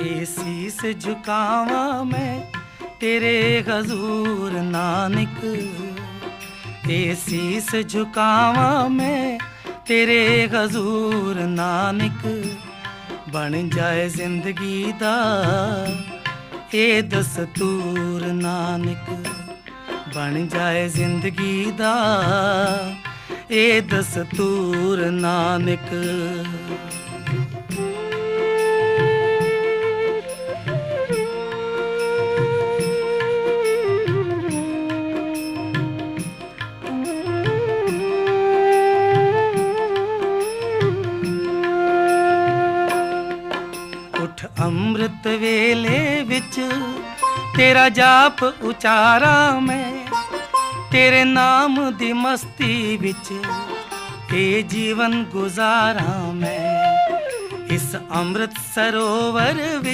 ਇਹ ਸੀਸ ਝੁਕਾਵਾਂ ਮੈਂ, ਤੇਰੇ ਹਜ਼ੂਰ ਨਾਨਕ। ਇਹ ਸੀਸ ਝੁਕਾਵਾਂ ਮੈਂ, ਤੇਰੇ ਹਜ਼ੂਰ ਨਾਨਕ। ਬਣ ਜਾਏ ਜ਼ਿੰਦਗੀ ਦਾ ਇਹ ਦਸਤੂਰ ਨਾਨਕ। ਬਣ ਜਾਏ ਜ਼ਿੰਦਗੀ ਦਾ ਇਹ ਦਸਤੂਰ ਨਾਨਕ। ਉਠ ਅੰਮ੍ਰਿਤ ਵੇਲੇ ਵਿੱਚ ਤੇਰਾ ਜਾਪ ਉਚਾਰਾਂ ਮੈਂ, ਤੇਰੇ ਨਾਮ ਦੀ ਮਸਤੀ ਵਿੱਚ ਇਹ ਜੀਵਨ ਗੁਜ਼ਾਰਾਂ ਮੈਂ। ਇਸ ਅੰਮ੍ਰਿਤ ਸਰੋਵਰ ਵਿੱਚ